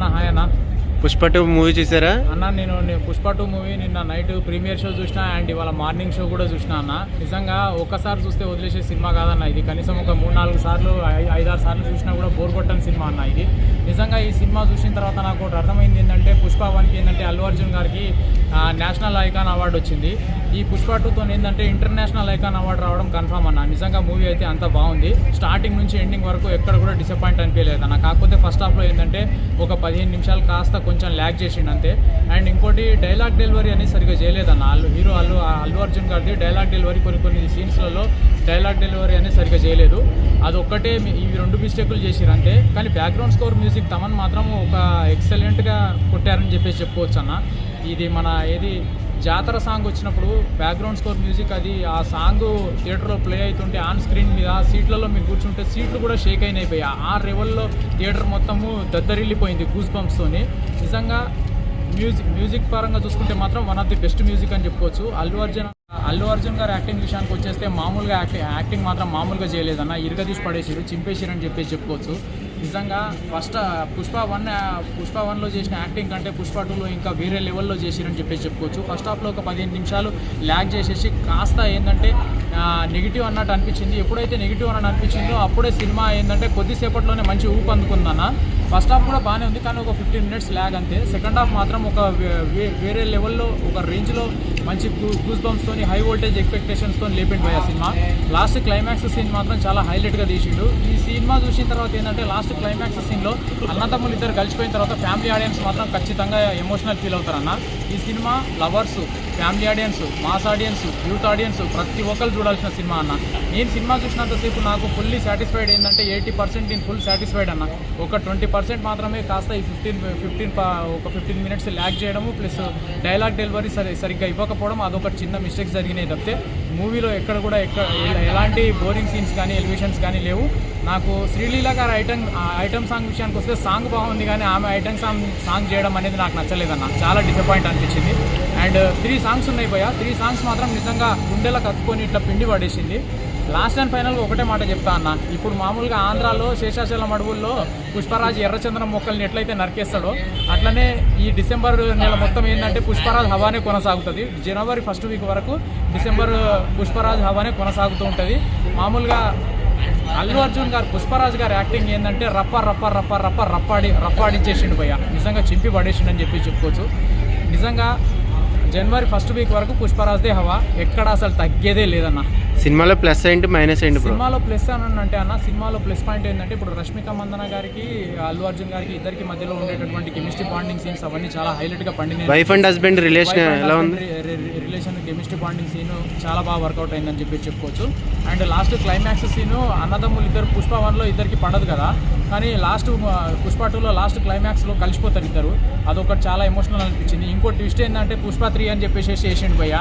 అన్న హాయ్ అన్న. Pushpa two movie చూసారా? అన్న నేను పుష్ప టూ మూవీ నిన్న నైట్ ప్రీమియర్ షో చూసిన అండ్ ఇవాళ మార్నింగ్ షో కూడా చూసిన అన్న. నిజంగా ఒక్కసారి చూస్తే వదిలేసే సినిమా కాదన్న ఇది. కనీసం ఒక మూడు నాలుగు సార్లు ఐదారు సార్లు చూసినా కూడా బోర్ కొట్టని సినిమా అన్న ఇది. నిజంగా ఈ సినిమా చూసిన తర్వాత నాకు ఒకటి అర్థమైంది ఏంటంటే పుష్ప వన్కి ఏంటంటే అల్లు అర్జున్ గారికి నేషనల్ ఐకాన్ అవార్డు వచ్చింది. ఈ పుష్ప టూతో ఏంటంటే ఇంటర్నేషనల్ ఐకాన్ అవార్డు రావడం కన్ఫామ్ అన్న. నిజంగా మూవీ అయితే అంత బాగుంది. స్టార్టింగ్ నుంచి ఎండింగ్ వరకు ఎక్కడ కూడా డిసప్పాయింట్ అనిపించలేదు అన్న. కాకపోతే ఫస్ట్ హాఫ్లో ఏంటంటే ఒక పదిహేను నిమిషాలు కాస్త కొంచెం ల్యాక్ చేసిండు అంతే. అండ్ ఇంకోటి డైలాగ్ డెలివరీ అనేది సరిగ్గా చేయలేదన్న అల్లు హీరో అల్లు అల్లు అర్జున్ గారిది డైలాగ్ డెలివరీ కొన్ని కొన్ని సీన్స్లలో డైలాగ్ డెలివరీ అనేది సరిగ్గా చేయలేదు. అది ఒక్కటే ఇవి రెండు మిస్టేకులు చేసిరు అంతే. కానీ బ్యాక్గ్రౌండ్ స్కోర్ మ్యూజిక్ తమన్ మాత్రం ఒక ఎక్సలెంట్గా కొట్టారని చెప్పేసి చెప్పుకోవచ్చు అన్న. ఇది మన ఏది జాతర సాంగ్ వచ్చినప్పుడు బ్యాక్గ్రౌండ్ స్కోర్ మ్యూజిక్ అది ఆ సాంగ్ థియేటర్లో ప్లే అవుతుంటే ఆన్ స్క్రీన్ మీద సీట్లలో మీకు కూర్చుంటే సీట్లు కూడా షేక్ అయినాయి ఆ లెవెల్లో థియేటర్ మొత్తము దద్దరిల్లిపోయింది గూస్ బంప్స్తోని నిజంగా మ్యూజిక్ మ్యూజిక్ పరంగా చూసుకుంటే మాత్రం one of the best music అని చెప్పుకోవచ్చు. అల్లు అర్జున్ అల్లు అర్జున్ గారు యాక్టింగ్ విషయానికి వచ్చేస్తే మామూలుగా యాక్టింగ్ యాక్టింగ్ మాత్రం మామూలుగా చేయలేదన్న. ఇరగదీసి పడేసారు చింపేసారు అని చెప్పేసి చెప్పుకోవచ్చు. నిజంగా ఫస్ట్ పుష్ప వన్ పుష్ప వన్లో చేసిన యాక్టింగ్ కంటే పుష్ప టూలో ఇంకా వేరే లెవెల్లో చేసిరని చెప్పేసి చెప్పుకోవచ్చు. ఫస్ట్ హాఫ్లో ఒక పదిహేను నిమిషాలు ల్యాగ్ చేసేసి కాస్త ఏంటంటే నెగిటివ్ అన్నట్టు అనిపించింది. ఎప్పుడైతే నెగిటివ్ అన్నట్టు అనిపించిందో అప్పుడే సినిమా ఏంటంటే కొద్దిసేపట్లోనే మంచి ఊపు అందుకుందన్న. ఫస్ట్ హాఫ్ కూడా బాగానే ఉంది కానీ ఒక ఫిఫ్టీన్ మినిట్స్ ల్యాగ్ అంతే. సెకండ్ హాఫ్ మాత్రం ఒక వేరే లెవెల్లో ఒక రేంజ్లో మంచి గూస్ బంప్స్తో హై వోల్టేజ్ ఎక్స్పెక్టేషన్స్తో లేపిండి పోయి సినిమా. లాస్ట్ క్లైమాక్స్ సీన్ మాత్రం చాలా హైలైట్గా తీసిండు. ఈ సినిమా చూసిన తర్వాత ఏంటంటే లాస్ట్ క్లైమాక్స్ సీన్లో అన్నతమ్ములు ఇద్దరు కలిసిపోయిన తర్వాత ఫ్యామిలీ ఆడియన్స్ మాత్రం ఖచ్చితంగా ఎమోషనల్ ఫీల్ అవుతారన్న. ఈ cinema lovers family audience mass audience youth audience ప్రతి ఒక్కరు చూడాల్సిన సినిమా అన్న. నేను సినిమా చూసినంతసేపు నాకు ఫుల్లీ సాటిస్ఫైడ్ ఏంటంటే ఎయిటీ పర్సెంట్ నేను ఫుల్ సాటిస్ఫైడ్ అన్న. ఒక ట్వంటీ పర్సెంట్ మాత్రమే కాస్త ఈ ఫిఫ్టీన్ ఫిఫ్టీన్ ఒక ఫిఫ్టీన్ మినిట్స్ ల్యాక్ చేయడము ప్లస్ డైలాగ్ డెలివరీ సరి సరిగ్గా ఇవ్వకపోవడం అదొక చిన్న మిస్టేక్స్ జరిగినాయి తప్పితే మూవీలో ఎక్కడ కూడా ఎక్కడ ఎలాంటి బోరింగ్ సీన్స్ కానీ ఎలివేషన్స్ కానీ లేవు. నాకు శ్రీలీల గారి ఐటమ్ ఐటమ్ సాంగ్ విషయానికి వస్తే సాంగ్ బాగుంది కానీ ఆమె ఐటమ్ సాంగ్ సాంగ్ చేయడం అనేది నాకు నచ్చలేదన్న. చాలా డిసప్పాయింట్ అనిపించింది. అండ్ త్రీ సాంగ్స్ ఉన్నాయి పోయా త్రీ సాంగ్స్ మాత్రం నిజంగా గుండెలో కత్తుకొని ఇట్లా పిండి పడేసింది. లాస్ట్ అండ్ ఫైనల్గా ఒకటే మాట చెప్తా అన్న. ఇప్పుడు మామూలుగా ఆంధ్రాలో శేషాచలం అడవుల్లో పుష్పరాజ్ ఎర్రచందనం మొక్కల్ని ఎట్లయితే నరికేస్తాడో అట్లనే ఈ డిసెంబర్ నెల మొత్తం ఏంటంటే పుష్పరాజ్ హవానే కొనసాగుతుంది. జనవరి ఫస్ట్ వీక్ వరకు డిసెంబర్ పుష్పరాజ్ హవానే కొనసాగుతూ ఉంటుంది. మామూలుగా అల్లు అర్జున్ గారు పుష్పరాజ్ గారు యాక్టింగ్ ఏంటంటే రప్ప రప్ప రప్ప రప్ప రప్పాడి రప్పాడించేసిండు భయ్య. నిజంగా చింపి పడేసిండని చెప్పి చెప్పుకోవచ్చు. నిజంగా జనవరి ఫస్ట్ వీక్ వరకు పుష్పరాజ్దే హవా. ఎక్కడ అసలు తగ్గేదే లేదన్న. సినిమాలో ప్లస్ ఏంటి మైనస్ ఏంటి సినిమాలో ప్లస్ అని అంటే అన్న సినిమాలో ప్లస్ పాయింట్ ఏంటంటే ఇప్పుడు రష్మిక మందన గారికి అల్లు అర్జున్ గారికి ఇద్దరికి మధ్యలో ఉండేటటువంటి కెమిస్ట్రీ బాండింగ్ సీన్స్ అవన్నీ చాలా హైలైట్గా పండినాయి. వైఫ్ అండ్ హస్బెండ్ రిలేషన్ ఎలా ఉంది? రిలేషన్ కెమిస్ట్రీ బాండింగ్ సీన్ చాలా బాగా వర్కౌట్ అయిందని చెప్పి చెప్పుకోవచ్చు. అండ్ లాస్ట్ క్లైమాక్స్ సీన్ అన్నదమ్ములు ఇద్దరు పుష్ప వన్లో ఇద్దరికి పడదు కదా. కానీ లాస్ట్ పుష్ప టూలో లాస్ట్ క్లైమాక్స్లో కలిసిపోతారు ఇద్దరు. అదొకటి చాలా ఎమోషనల్ అనిపించింది. ఇంకో ట్విస్ట్ ఏంటంటే పుష్ప త్రీ అని చెప్పేసి చేసిండు భయ్య.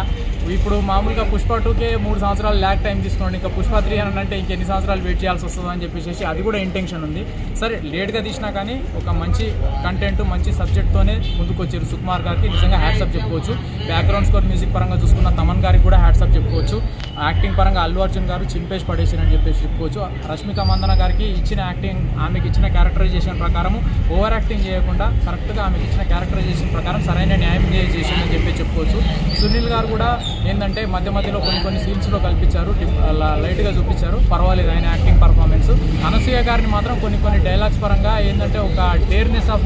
ఇప్పుడు మామూలుగా పుష్ప టూకే మూడు సంవత్సరాలు ల్యాక్ టైం తీసుకోండి. ఇంకా పుష్ప త్రీ అని అంటే ఇంకెన్ని సంవత్సరాలు వెయిట్ చేయాల్సి వస్తుంది అని చెప్పేసి అది కూడా ఇంటెన్షన్ ఉంది. సరే లేట్గా తీసినా కానీ ఒక మంచి కంటెంట్ మంచి సబ్జెక్ట్తోనే ముందుకు వచ్చారు సుకుమార్ గారికి. నిజంగా హ్యాట్సప్ చెప్పుకోవచ్చు. బ్యాక్గ్రౌండ్ స్కోర్ మ్యూజిక్ పరంగా చూసుకున్న తమన్ గారికి కూడా హ్యాట్సప్ చెప్పుకోవచ్చు. యాక్టింగ్ పరంగా అల్లు అర్జున్ గారు చింపేసి పడేసారని చెప్పేసి చెప్పుకోవచ్చు. రష్మిక మందన గారికి ఇచ్చిన యాక్టింగ్ ఆమెకి ఇచ్చిన క్యారెక్టరైజేషన్ ప్రకారం ఓవర్ యాక్టింగ్ చేయకుండా కరెక్ట్గా ఆమెకి ఇచ్చిన క్యారెక్టరైజేషన్ ప్రకారం సరైన న్యాయం చేసిందని చెప్పి చెప్పుకోవచ్చు. సునీల్ గారు కూడా ఏంటంటే మధ్య మధ్యలో కొన్ని కొన్ని సీన్స్లో కల్పించారు లైట్గా చూపించారు. పర్వాలేదు ఆయన యాక్టింగ్ పర్ఫార్మెన్స్ అనసూయ గారిని మాత్రం కొన్ని కొన్ని డైలాగ్స్ పరంగా ఏంటంటే ఒక dareness of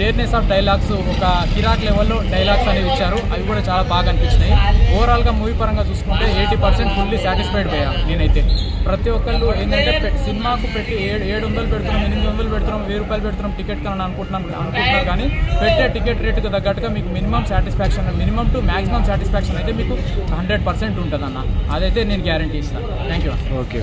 dareness of dialogues ఒక కిరాక్ లెవెల్లో డైలాగ్స్ అనేవి ఇచ్చారు. అవి కూడా చాలా బాగా అనిపించినాయి. ఓవరాల్గా మూవీ పరంగా చూసుకుంటే ఎయిటీ పర్సెంట్ ఫుల్లీ సాటిస్ఫైడ్ పోయా నేనైతే. ప్రతి ఒక్కళ్ళు ఏంటంటే సినిమాకు పెట్టి ఏడు ఏడు వందలు పెడుతున్నాం ఎనిమిది వందలు పెడుతున్నాం వెయ్యి రూపాయలు పెడుతున్నాం టికెట్ కానీ అనుకుంటున్నాం అనుకుంటున్నారు కానీ పెట్టే టికెట్ రేటుకు తగ్గట్టుగా మీకు minimum satisfaction minimum to maximum satisfaction అయితే మీకు హండ్రెడ్ పర్సెంట్ ఉంటుంది అన్న అదైతే నేను గ్యారంటీ ఇస్తాను థ్యాంక్ యూ ఓకే